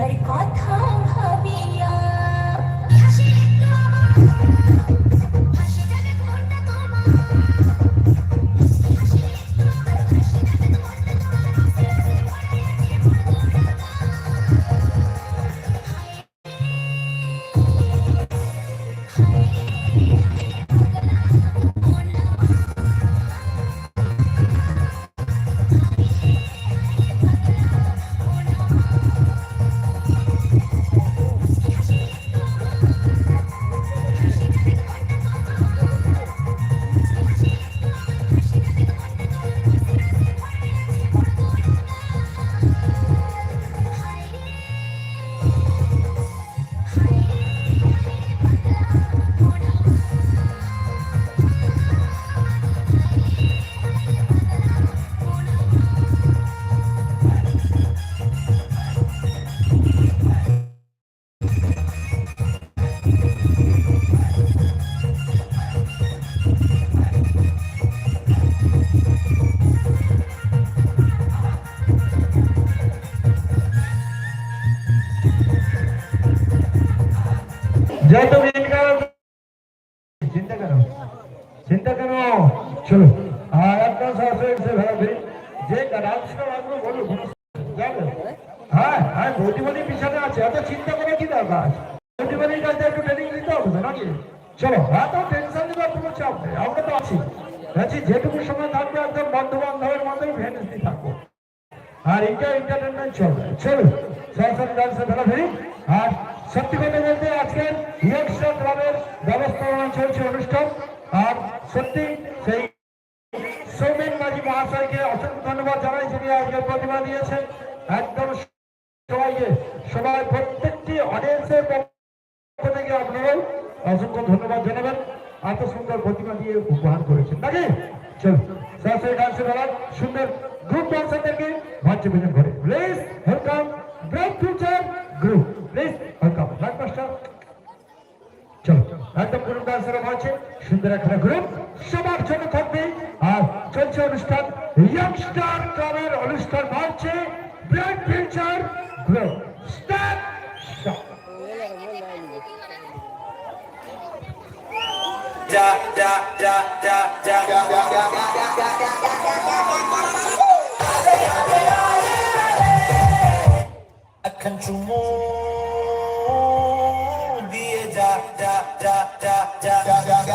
very good, huh? যেহেতু চিন্তা করো চিন্তা করো চলো, আর সাথে ভাবে যে হ্যাঁ হ্যাঁ গতিবাদী পিছনে আছে, এত চিন্তা করে কি দরকার? গতিবাদীর কাছে একটু ট্রেনিং দিতে হবে নাকি? চলো এত টেনশন দেওয়ার কোনো চাপ নেই, আমরা তো আছি। আছি, যেটুকু সময় থাকবে, একদম বন্ধু বান্ধবের মধ্যেই ভ্যানিসি থাকব। আর এটা এন্টারটেনমেন্ট চলবে, চলো, সরস্বতী ডান্সে ফেলা ফেরি আর সত্যি কথা আজকের ক্লাবের ব্যবস্থাপনা চলছে অনুষ্ঠান। আর সত্যি সেই সৌমেন মাঝি মহাশয়কে অসংখ্য ধন্যবাদ জানাই, যিনি আজকে প্রতিমা দিয়েছেন। একদম সবাইকে, সবাই, প্রত্যেকটি অডিয়েন্সের পক্ষ থেকে আপনারাও অসংখ্য ধন্যবাদ জানাবেন। এত সুন্দর প্রতিমা দিয়ে উপহার করেছেন। নাকি? চল, সরাসরি ডান্সে বেলার সুন্দর গ্রুপ ডান্সারদেরকে মঞ্চে প্রেজেন্ট করে please welcome bright future Vidyaraj Thakur সবার জন্য থাকবে আর চলছে অনুষ্ঠান ইয়াংস্টার ক্লাবের অনুষ্ঠান হচ্ছে bright future grow step shot da da da da da